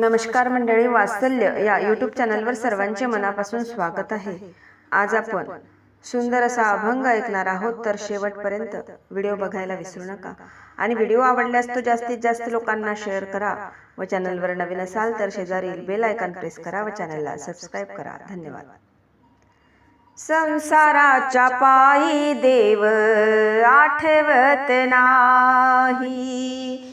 नमस्कार मंडळी वात्सल्य या यूट्यूब चॅनलवर सर्वांचे मनापासून स्वागत आहे. आज आपण सुंदर असा अभंग ऐकणार आहोत तर शेवटपर्यंत व्हिडिओ बघायला विसरू नका. आणि व्हिडिओ आवडल्यास तो जास्तीत जास्त लोकांना शेअर करा व चॅनलवर नवीन असाल तर शेजारील बेल आयकॉन प्रेस करा व चॅनलला सबस्क्राईब करा. धन्यवाद. संसाराच्या पायी देव आठवत नाही.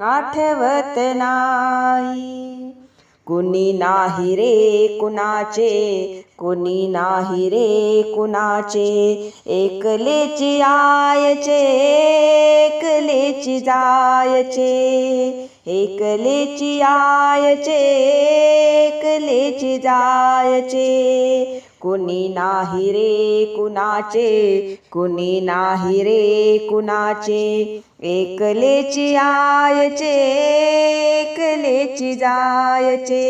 आठवत नाही. कुणी नाही रे कुणाचे कुणी नाही रे कुणाचे एकलेची आयचे एकलेची जायचे एकलेची आयचे एकलेची जायचे. कुणी नाही रे कुणाचे कुणी नाही रे कुणाचे एकलेची आयचे एकलेची जायचे.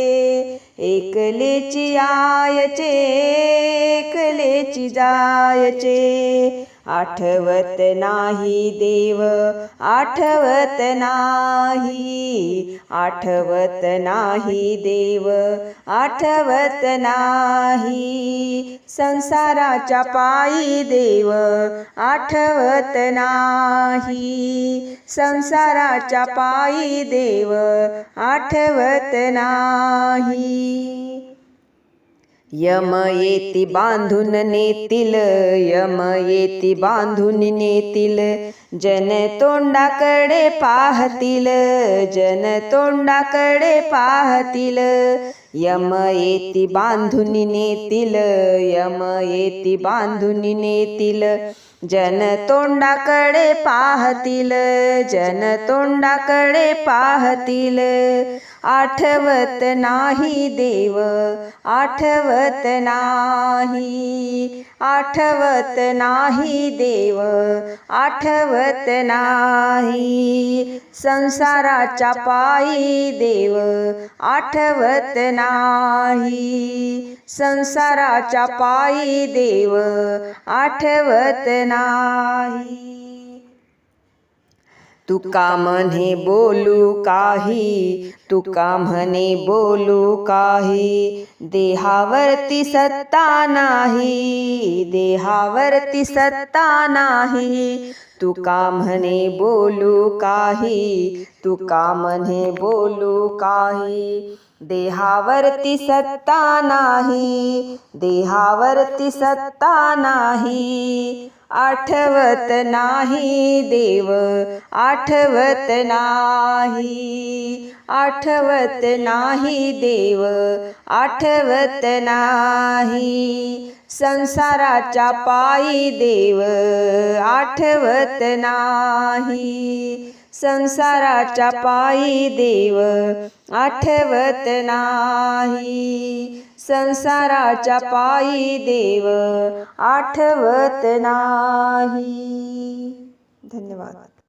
एकलेची आयचे एकलेची जायचे. आठवत नाही देव आठवत नाही. आठवत नाही देव आठवत नाही. संसाराच्या पायी देव आठवत नाही. संसाराच्या पायी देव आठवत नाही. यम येती बांधून नेतील यम येती बांधून नेतील जन तोंडाकडे पाहतील जन तोंडाकडे पाहतील. यम येती बांधून नेतील यम येती बांधून नेतील जन तोंडाकडे पाहतील जन तोंडाकडे पाहतील. आठवत नाही देव आठवत नाही. आठवत नाही देव आठवत नाही. संसाराच्या पायी देव आठवत नाही. संसाराच्या पायी देव आठवत नाही. तुका म्हणे बोलू काही तुका म्हणे बोलू काही. देहावरती सत्ता नाही देहावरती सत्ता नाही. तुका म्हणे बोलू काही तुका म्हणे बोलू काही. देहावरती सत्ता नाही देहावरती सत्ता नाही. आठवत नाही देव आठवत नाही. आठवत नाही देव आठवत नाही. संसाराच्या पायी देव आठवत नाही. संसाराच्या पायी देव आठवत नाही. संसाराच्या पायी देव आठवत नाही. धन्यवाद.